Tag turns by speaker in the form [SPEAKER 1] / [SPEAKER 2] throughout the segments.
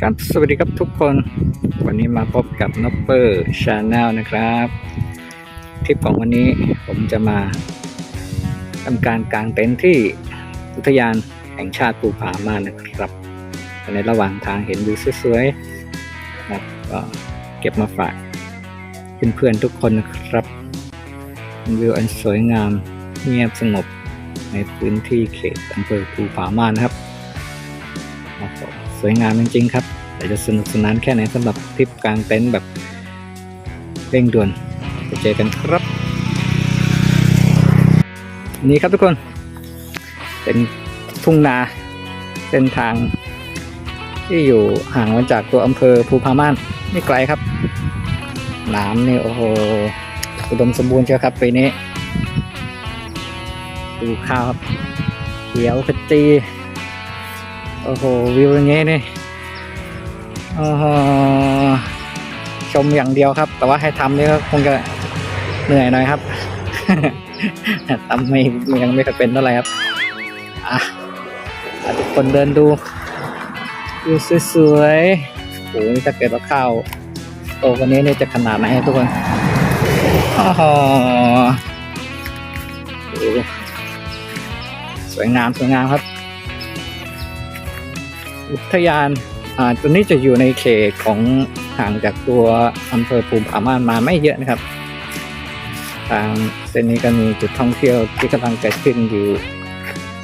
[SPEAKER 1] ครับสวัสดีครับทุกคน วันนี้มาพบกับน o เปอร์ชาแนลนะครับทริปของวันนี้ผมจะมาทำการกางเต็นท์ที่อุทยานแห่งชาติภูผาม่านนะครับ ในระหว่างทางเห็นวิวสวยๆนะครับก็เก็บมาฝากเพื่อนๆทุกคนนะครับวิวอันสวยงามเงียบสงบในพื้นที่เขตอำเภอภูผาม่านะครับ วยงามจริงๆครับแต่จะสนุกสนานแค่ไหนสำหรับทริปกลางเต็นท์แบบเร่งด่วนไปเจอกันครับ นี่ครับทุกคน เป็นทุ่งนาเส้นทางที่อยู่ห่างมาจากตัวอำเภอภูพาม่านไม่ไกลครับน้ำนี่โอ้โหอุดมสมบูรณ์เชียวครับปีนี้ ดูข้าวครับเขียวขจี โอ้โหวิวอย่างเงี้ยนี่ชมอย่างเดียวครับ แต่ว่าให้ทำนี่ก็คงจะเหนื่อยหน่อยครับทำไม่ยังไม่เคยเป็นเท่าไหร่ครับอะทุกคนเดินดูวิวสวยๆโอ้โหนี่ถ้าเกิดว่าข้าโตกว่านี้นี่จะขนาดไหนทุกคนโอ้โหสวยงามสวยงามครับ อุทยานอ่าตัวนี้จะอยู่ในเขตของห่างจากตัวอำเภอภูมิผาม่านมาไม่เยอะนะครับ ทางเส้นนี้ก็มีจุดท่องเที่ยวที่กำลังเกิดขึ้นอยู่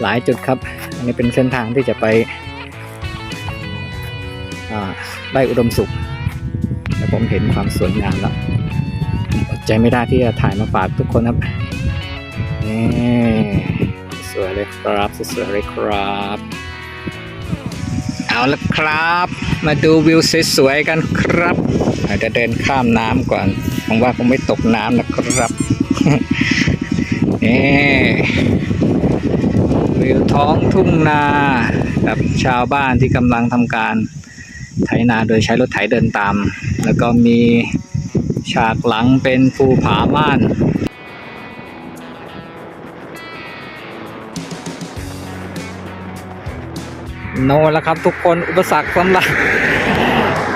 [SPEAKER 1] หลายจุดครับ อันนี้เป็นเส้นทางที่จะไปอ่าได้อุดมสุขแต่ผมเห็นความสวยงามแล้วอดใจไม่ได้ที่จะถ่ายมาฝากทุกคนครับนี่สวยเลยครับสวยเลยครับ เอาละครับ มาดูวิวสวยๆกันครับอาจจะเดินข้ามน้ำก่อนผมว่าคงไม่ตกน้ำนะครับนี่วิวท้องทุ่งนากับชาวบ้านที่กำลังทำการไถนาโดยใช้รถไถเดินตาม แล้วก็มีฉากหลังเป็นภูผาม่าน โน่นแล้วครับทุกคนอุปสรรคสำหรับ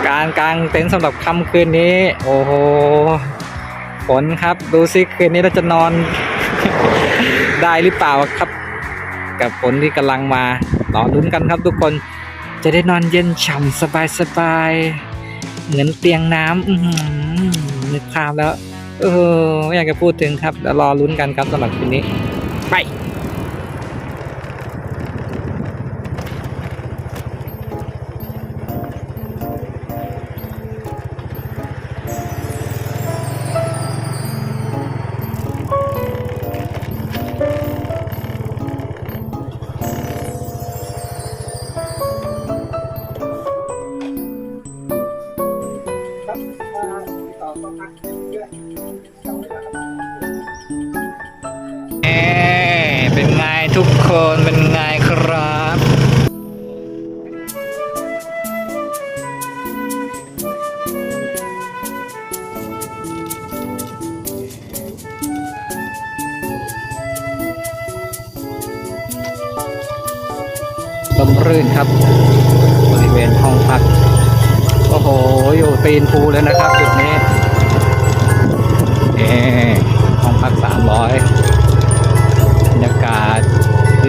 [SPEAKER 1] การกางเต็นท์สำหรับค่ำคืนนี้ โอ้โหฝนครับดูสิคืนนี้เราจะนอน ได้หรือเปล่าครับ กับฝนที่กำลังมารอลุ้นกันครับทุกคนจะได้นอนเย็นฉ่ำสบายๆเหมือนเตียงน้ำนึกภาพแล้ว เออไม่อยากจะพูดถึงครับเดี๋ยวรอลุ้นกันครับสำหรับคืนนี้ ไป เอ๊เป็นไงทุกคนเป็นไงครับ ลมรื่นครับ บริเวณห้องพัก โอ้โห อยู่ตีนภูเลยนะครับ จุดนี้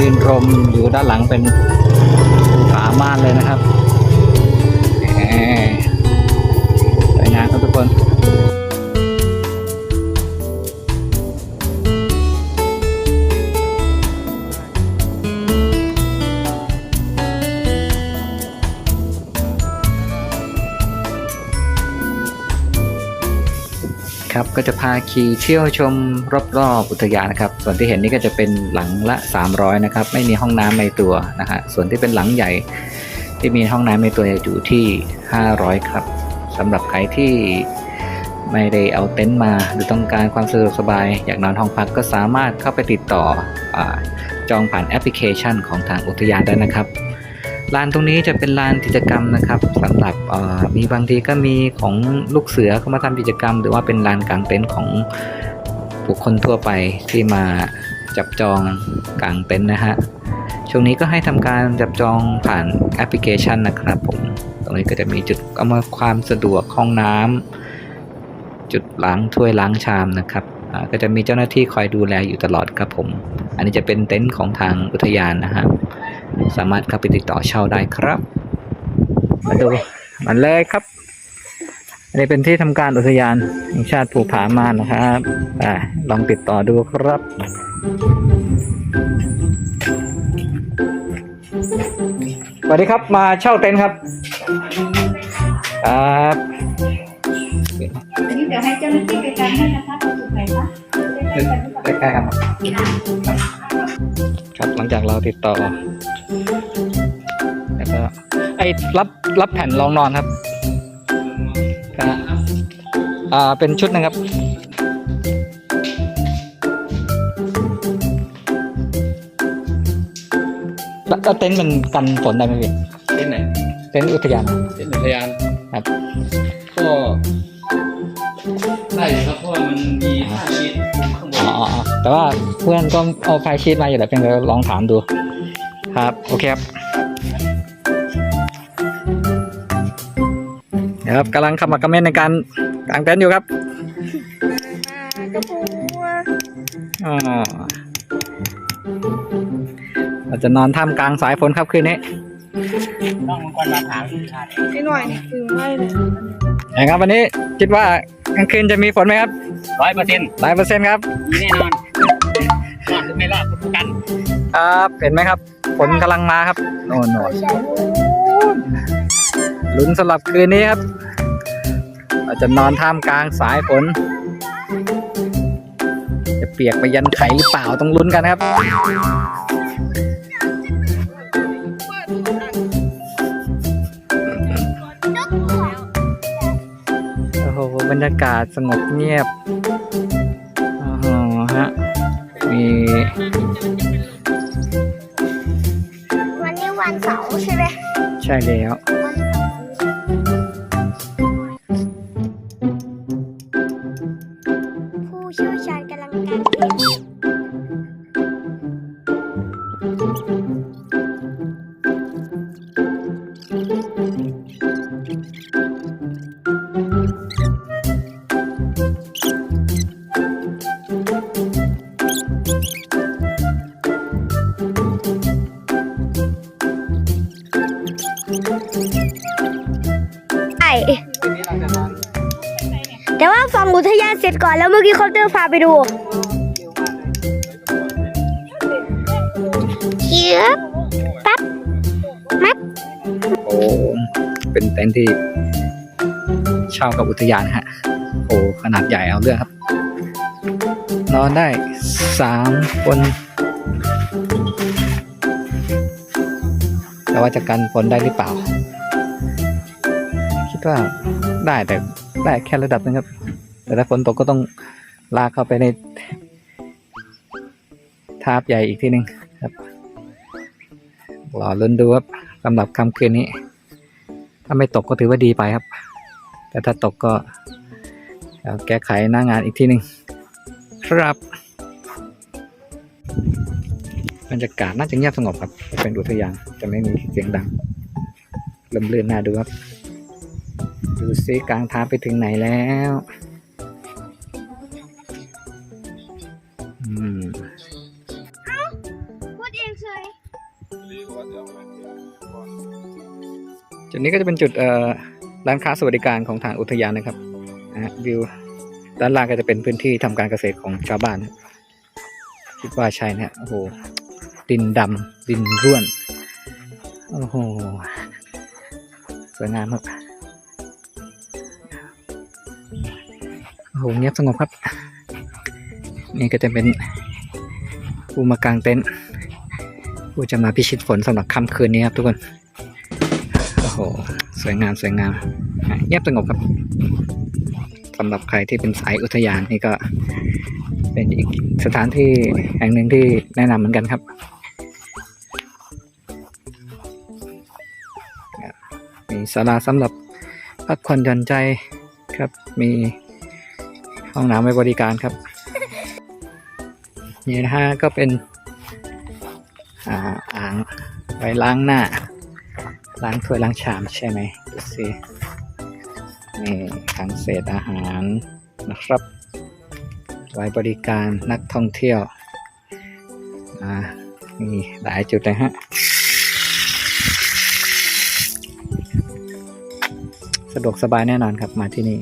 [SPEAKER 1] รื่นรมอยู่ด้านหลังเป็นภูผาม่านเลยนะครับ ก็จะพาขี่เที่ยวชมรอบๆอุทยานนะครับ ส่วนที่เห็นนี่ก็จะเป็นหลังละ 300 นะครับ ไม่มีห้องน้ำในตัวนะฮะ ส่วนที่เป็นหลังใหญ่ที่มีห้องน้ำในตัวอยู่ที่ 500 ครับสำหรับใครที่ไม่ได้เอาเต็นท์มาหรือต้องการความสะดวกสบาย อยากนอนห้องพักก็สามารถเข้าไปติดต่ออจองผ่านแอปพลิเคชันของทางอุทยานได้นะครับ ลานตรงนี้จะเป็นลานกิจกรรมนะครับสำหรับมีบางทีก็มีของลูกเสือเข้ามาทำกิจกรรม หรือว่าเป็นลานกางเต็นท์ของบุคคลทั่วไปที่มาจับจองกางเต็นท์นะฮะช่วงนี้ก็ให้ทำการจับจองผ่านแอปพลิเคชันนะครับผมตรงนี้ก็จะมีจุดอำนวยความสะดวกห้องน้ำจุดล้างถ้วยล้างชามนะครับก็จะมีเจ้าหน้าที่คอยดูแลอยู่ตลอดครับผม อันนี้จะเป็นเต็นท์ของทางอุทยานนะฮะ สามารถเข้าไปติดต่อเช่าได้ครับ มาดูมันเลยครับ อันนี้เป็นที่ทำการอุทยานแห่งชาติภูผาม่านนะครับอ่าลองติดต่อดูครับสวัสดีครับมาเช่าเต็นท์ครับครับ
[SPEAKER 2] อันนี้เดี๋ยวให้เจ้าหน้าที่ไปการให้นะคะตรงจุดไหนคะได้ไปกันหรือเปล่า
[SPEAKER 1] ใกล้ๆครับครับหลังจากเราติดต่อแล้วก็ ไอ้รับรับแผ่นรองนอนครับครับอ่าเป็นชุดหนึงครับแล้วแล้วเต็นท์มันกันฝนได้ไหมพี่
[SPEAKER 3] ที่ไหน
[SPEAKER 1] เต็นท์อุทยาน
[SPEAKER 3] ที่อุทยาน
[SPEAKER 1] ครับ
[SPEAKER 3] ก็ได้อยู่ครับเพราะว่ามันมีผ้าชีตคลุมข้างบ
[SPEAKER 1] อ๋อนอ๋ออ๋อแต่ว่าเพื่อนก็เอาไฟล์ชีตมาอยู่แล้วเพียงแต่ลองถามดู ครับ โอเคครับ เดี๋ยวครับกำลังขมักเขม้นในการกางเต็นท์อยู่ครับ
[SPEAKER 2] กระปู
[SPEAKER 1] อ๋อเราจะนอนท่ามกลางสายฝนครับคืนนี้
[SPEAKER 3] ต้องมังกรมาถาม
[SPEAKER 2] พี่หน่อยนี่คือไม่เลย
[SPEAKER 1] นะครับวันนี้คิดว่ากลางคืนจะมีฝนไหมครับ
[SPEAKER 3] ร้อยเปอร์เซ็นต์
[SPEAKER 1] หลายเปอร์เซ็นต์ครับ
[SPEAKER 3] มีแน่นอนรอดหรือไม่รอดประกัน
[SPEAKER 1] ครับเห็นไหมครับฝนกำลังมาครับโน่นโน่น
[SPEAKER 2] ใช่
[SPEAKER 1] ลุ้นสำหรับคืนนี้ครับเราจะนอนท่ามกลางสายฝน จะเปียกไปยันไขหรือเปล่าต้องลุ้นกันครับโอ้โหบรรยากาศสงบเงียบโอ้โหฮะมี
[SPEAKER 2] วันนี้วันเสาร์ใช่ไหม
[SPEAKER 1] ใช่แล้ว
[SPEAKER 2] แต่ว่าฟังอุทยานเสร็จก่อนแล้วเมื่อกี้คอปเตอร์พาไปดูเชียบปั๊บมัด
[SPEAKER 1] โอ้เป็นเต็นท์ที่เช่ากับอุทยานฮะ โอ้ขนาดใหญ่เอาเรื่องครับ นอนได้สามคนแต่ว่าจะกันฝนได้หรือเปล่า คิดว่าได้แต่ได้แค่ระดับนึงครับ แต่ถ้าฝนตกก็ต้องลากเข้าไปในทาบใหญ่อีกทีหนึ่งครับรอลุ้นดูครับสำหรับค่ำคืนนี้ ถ้าไม่ตกก็ถือว่าดีไปครับ แต่ถ้าตกก็แก้ไขหน้างานอีกทีหนึ่งครับบรรยากาศน่าจะเงียบสงบครับ เป็นอุทยานจะไม่มีเสียงดังลมเลื่อนน่าดูครับ ดูซิกลางทางไปถึงไหนแล้วอืม
[SPEAKER 2] พูดเองเลย
[SPEAKER 1] จุดนี้ก็จะเป็นจุดเอ่อร้านค้าสวัสดิการของทางอุทยานนะครับนะฮะวิวด้านล่างก็จะเป็นพื้นที่ทำการเกษตรของชาวบ้านครับคิดว่าใช่นะฮะโอ้โหดินดำดินร่วน โอ้โหสวยงามครับ โอ้โหเงียบสงบครับ นี่ก็จะเป็นผู้มากางเต็นท์ผู้จะมาพิชิตฝนสำหรับค่ำคืนนี้ครับทุกคน โอ้โห สวยงามสวยงามเงียบสงบครับสำหรับใครที่เป็นสายอุทยานนี่ก็ เป็นอีกสถานที่แห่งหนึ่งที่แนะนำเหมือนกันครับมีศาลาสำหรับพักผ่อนหย่อนใจครับมี ห้องน้ำไว้บริการครับ นี่นะฮะก็เป็นอ่าอ่างไว้ล้างหน้า ล้างถ้วยล้างชามใช่ไหมดูสินี่ถังเศษอาหารนะครับ ไว้บริการนักท่องเที่ยวอ่านี่หลายจุดเลยฮะสะดวกสบายแน่นอนครับมาที่นี่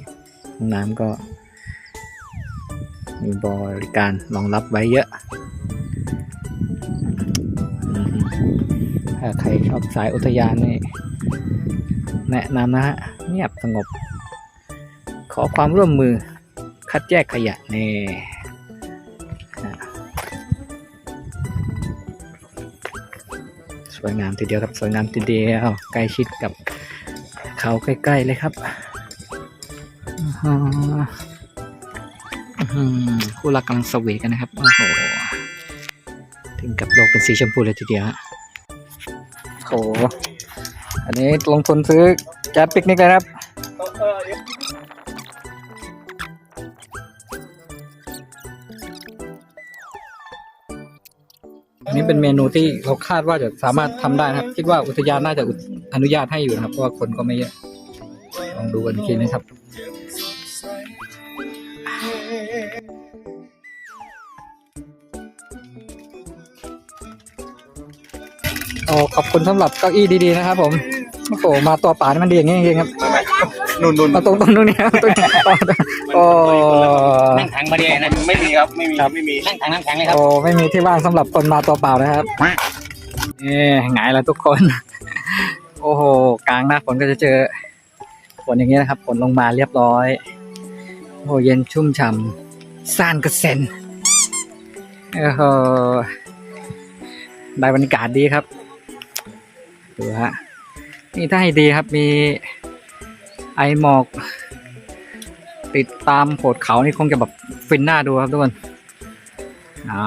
[SPEAKER 1] ห้องน้ำก็ มีบริการรองรับไว้เยอะถ้าใครชอบสายอุทยานนี่แนะนำนะฮะเงียบสงบ ขอความร่วมมือคัดแยกขยะนี่สวยงามทีเดียวครับสวยงามทีเดียวใกล้ชิดกับเขาใกล้ ๆ เลยครับ คู่รักกำลังสวีทกันนะครับ โอ้โห ถึงกับโลกเป็นสีชมพูเลยทีเดียวโอ้โห อันนี้ลงทุนซื้อแก๊สปิกนิกเลยครับอันนี้เป็นเมนูที่เราคาดว่าจะสามารถทำได้นะครับ คิดว่าอุทยานน่าจะอนุญาตให้อยู่นะครับ เพราะว่าคนก็ไม่เยอะ ลองดูกันทีนะครับ ขอบคุณสำหรับเก้าอี้ดีๆนะครับผมโอ้โหมาตัวป่านี่มันดีอย่างนี้จริงๆครับ
[SPEAKER 4] นุ่นนุ่น
[SPEAKER 1] มาตรงตรงนู้นเนี่ยตรงนี้โอ้
[SPEAKER 3] นั่งถังมาดีนะ
[SPEAKER 4] ไม่มีครับไม่มี
[SPEAKER 1] ครับ
[SPEAKER 4] ไม่มี
[SPEAKER 3] นั่งถังน้ำแข็งเลยครับ
[SPEAKER 1] โอ้ไม่มีที่ว่างสำหรับคนมาตัวเปล่านะครับนี่หงายแล้วทุกคน โอ้โหกลางหน้าฝนก็จะเจอฝนอย่างนี้นะครับฝนลงมาเรียบร้อย โอ้โหเย็นชุ่มฉ่ำซ่านกระเซ็นโอ้โหได้บรรยากาศดีครับ ดูฮะนี่ถ้าให้ดีครับมีไอหมอก ติดตามโขดเขานี่คงจะแบบฟินหน้าดูครับทุกคนอ่า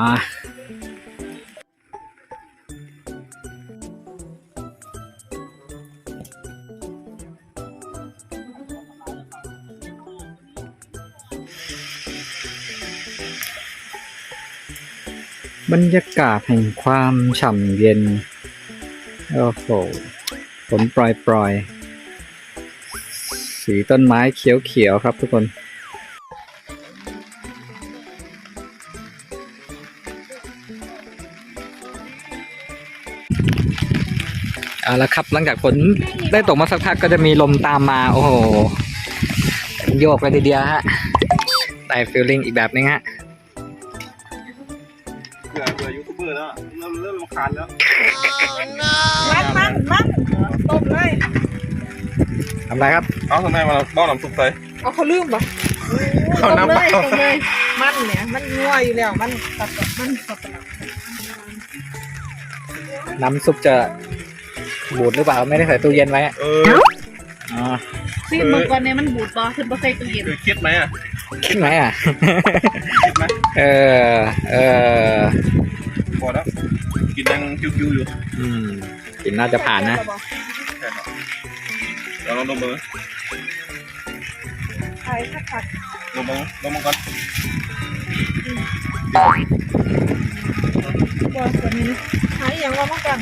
[SPEAKER 1] บรรยากาศแห่งความฉ่ำเย็น โอ้โหฝนปล่อยปล่อย สีต้นไม้เขียวๆครับทุกคน เอาละครับหลังจากฝนได้ตกมาสักพักก็จะมีลมตามมา โอ้โห โยกไปทีเดียวฮะได้ฟีลลิ่งอีกแบบนึงฮะ
[SPEAKER 4] ทำ
[SPEAKER 1] ไรครับ
[SPEAKER 4] เอ้าทำไมมาบ้าน้ำซุปใส่
[SPEAKER 2] เอาเขาลืมปะ
[SPEAKER 4] เอาน้ำ
[SPEAKER 2] ต
[SPEAKER 4] เปล่า
[SPEAKER 2] บเลยตบเลยมันเนี่ยมันงัวอยู่แล้วมันสับมันสับ
[SPEAKER 1] น้ำซุปจะบูดหรือเปล่าไม่ได้ใส่ตู้เย็นไว้อะ
[SPEAKER 4] เออ
[SPEAKER 1] อ๋อ
[SPEAKER 2] ซีเมื่อก่อนเนี่ยมันบูดปอขึ้นปอใส่ตู้เย็น
[SPEAKER 4] คือคิดไหมอะ
[SPEAKER 1] คิดไหมอะ
[SPEAKER 4] คิดไหม
[SPEAKER 1] เออเออ
[SPEAKER 4] พอแล้วกินยังคิวๆอยู่
[SPEAKER 1] อืมกินน่าจะผ่านนะ
[SPEAKER 4] เดี๋ยวลองดมมือ
[SPEAKER 2] ใช่ค่ะค่ะ
[SPEAKER 4] ดมมือดมมือก่อน
[SPEAKER 2] ตัวตัวนี้หายอย่างว่าเมื่อกัน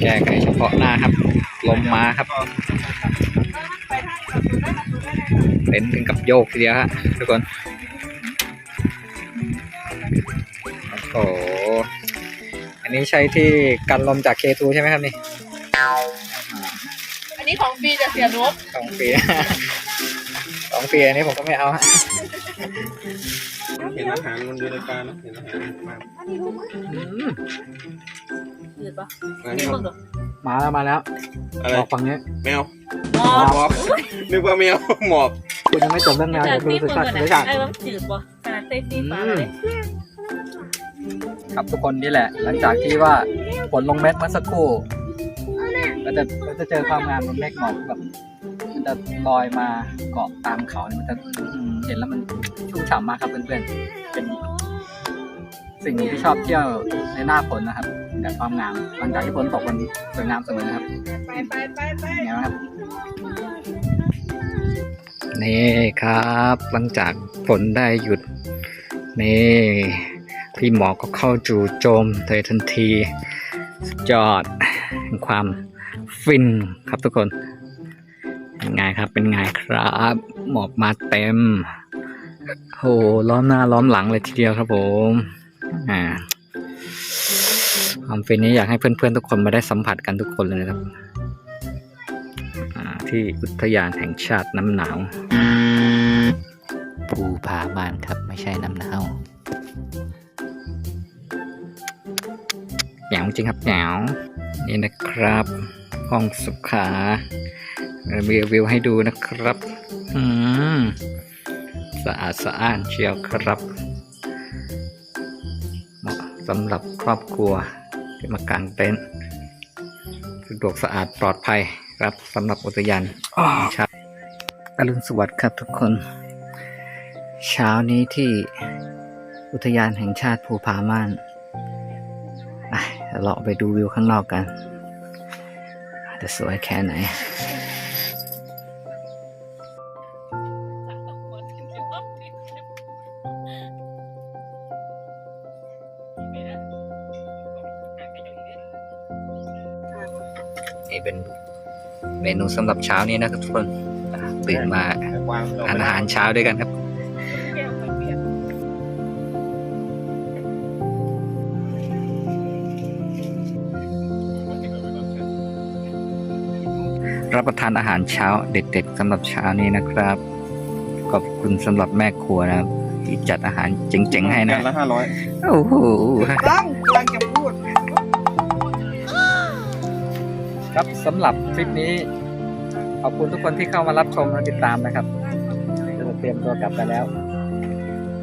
[SPEAKER 1] แก้ไขเฉพาะหน้าครับลมมาครับ
[SPEAKER 2] ไปทางประตูได้ประตูได้เลยค่ะ
[SPEAKER 1] เต็นท์ถึงกับโยกทีเดียวฮะทุกคน โอ้โหอันนี้ใช้ที่กันลมจากเคทูใช่ไหมครับนี่
[SPEAKER 2] อัน สียนบ
[SPEAKER 1] สองปี สองปีอันนี้ผมก็ไม่เอาฮะ
[SPEAKER 4] เห็นอาหารมันดูรายการนะเห็นอาหารมาก
[SPEAKER 1] อืม
[SPEAKER 2] ยืดปะ
[SPEAKER 4] อะไร
[SPEAKER 2] นี่
[SPEAKER 4] ค
[SPEAKER 2] มึ
[SPEAKER 4] รับ
[SPEAKER 2] งเหรอ
[SPEAKER 1] มาแล้วมาแล้ว
[SPEAKER 4] อะไร
[SPEAKER 1] บอกฝั่งนี้
[SPEAKER 4] แมว
[SPEAKER 2] มอ
[SPEAKER 4] หมอบนึกว่าแมวหมอบ
[SPEAKER 1] คุณยังไม่จบเรื่องแนว
[SPEAKER 2] จา
[SPEAKER 1] เดี๋
[SPEAKER 2] ก
[SPEAKER 1] ยวดู
[SPEAKER 2] ที่
[SPEAKER 1] สุ
[SPEAKER 2] มึ
[SPEAKER 1] ด
[SPEAKER 2] ง
[SPEAKER 1] ท้าย
[SPEAKER 2] ก่อน
[SPEAKER 1] สุดท้าย
[SPEAKER 2] นะไอ้ว่าจืดปะขนาดเต้ซีฟ้าเลย
[SPEAKER 1] ครับทุกคนนี่แหละ หลังจากที่ว่าฝนลงเม็ดเมื่อสักครู่ ก็จะก็จะเจอความงามของเมฆหมอกแบบมันจะลอยมาเกาะตามเขาเนี่ยมันจะเห็นแล้วมันชุ่มฉ่ำมากครับเพื่อนๆ เป็นสิ่งที่ชอบเที่ยวในหน้าฝนนะครับแต่ความงามหลังจากที่ฝนตกมันสวยงามเสมอครับ
[SPEAKER 2] ไปไปไปไป
[SPEAKER 1] เป็นไงบ้างครับนี่ครับ หลังจากฝนได้หยุดนี่พี่หมอก็เข้าจู่โจมเธอทันที สุดยอดความ ฟินครับทุกคนเป็นไงครับเป็นไงครับหมอกมาเต็มโอ้โหล้อมหน้าล้อมหลังเลยทีเดียวครับผมอ่าความฟินนี้อยากให้เพื่อนๆทุกคนมาได้สัมผัสกันทุกคนเลยนะครับอ่าที่อุทยานแห่งชาติน้ำหนาวภูผาม่านครับไม่ใช่น้ำหนาวแหนวจริงครับแหนวนี่นะครับ ห้องสุขารีวิวให้ดูนะครับ อืมสะอาดสะอ้านเชียวครับ เหมาะสำหรับครอบครัวที่มากางเต็นท์สะดวกสะอาดปลอดภัยครับสำหรับอุทยานแห่งชาติอรุณสวัสดิ์ครับทุกคน เช้านี้ที่อุทยานแห่งชาติภูผาม่านเดี๋ยวเราไปดูวิวข้างนอกกัน จะสวยแค่ไหน นี่เป็นเมนูสำหรับเช้านี้นะครับทุกคนอะตื่นมา
[SPEAKER 4] วาง
[SPEAKER 1] ทานอาหารเช้าด้วยกันครับ รับประทานอาหารเช้าเด็ดๆสำหรับเช้านี้นะครับ ขอบคุณสำหรับแม่ครัวนะครับ ที่จัดอาหารเจ๋งๆให้
[SPEAKER 4] กั
[SPEAKER 1] นะ
[SPEAKER 4] นละห้าร้อย
[SPEAKER 1] โอ้โห
[SPEAKER 4] ตั้งกำลังจะพูด
[SPEAKER 1] ครับสำหรับคลิปนี้ขอบคุณทุกคนที่เข้ามารับชมและติดตามนะครับจะเตรียมตัวกลับไปแล้ว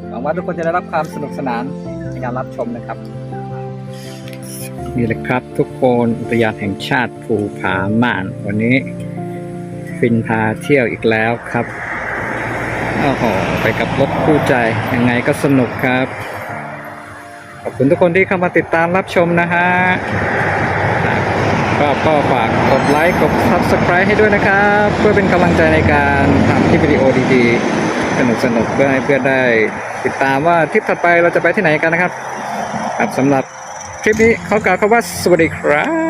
[SPEAKER 1] หวังว่าทุกคนจะได้รับความสนุกสนานในการรับชมนะครับ นี่แหละครับทุกคนอุทยานแห่งชาติภูผาม่าน วันนี้ ฟินพาเที่ยวอีกแล้วครับโอ้โหไปกับรถคู่ใจ ยังไงก็สนุกครับ ขอบคุณทุกคนที่เข้ามาติดตามรับชมนะฮะก็ก็ฝากกดไลค์กด subscribe ให้ด้วยนะครับ เพื่อเป็นกำลังใจในการทำคลิปวิดีโอดีๆ สนุกๆเพื่อให้เพื่อนได้ ติดตามว่าทริปถัดไปเราจะไปที่ไหนกันนะครับครับสำหรับ คลิปนี้ขอกล่าวคำว่าสวัสดีครับ